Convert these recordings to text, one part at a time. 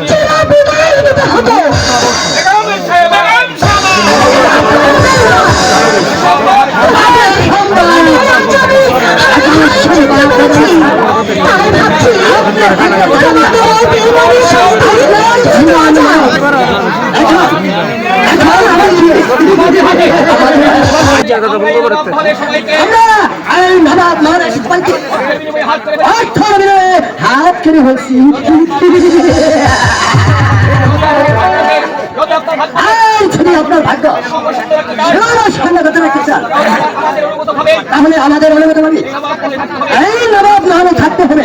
চির বিদায় নিতে হবে তাহলে আমাদের অনুমতি হবে এই নবাব নামে থাকতে হবে।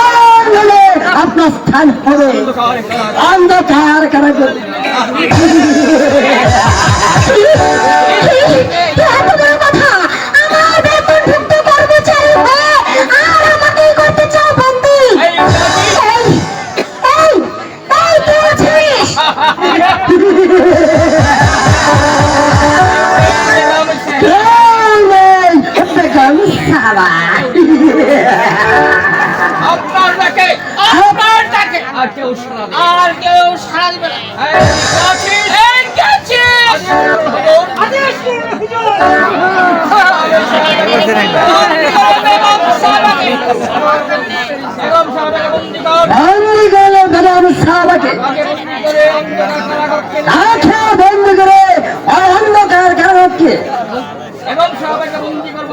আর আপনার স্থান হবে। অন্ধকার কারাগার। আপনার ডাকে আপনার ডাকে। আর কেউ সারা দেবে আর কেউ সারা দিবে না। বন্ধ করে অন্ধকার কারণকে বন্দি করব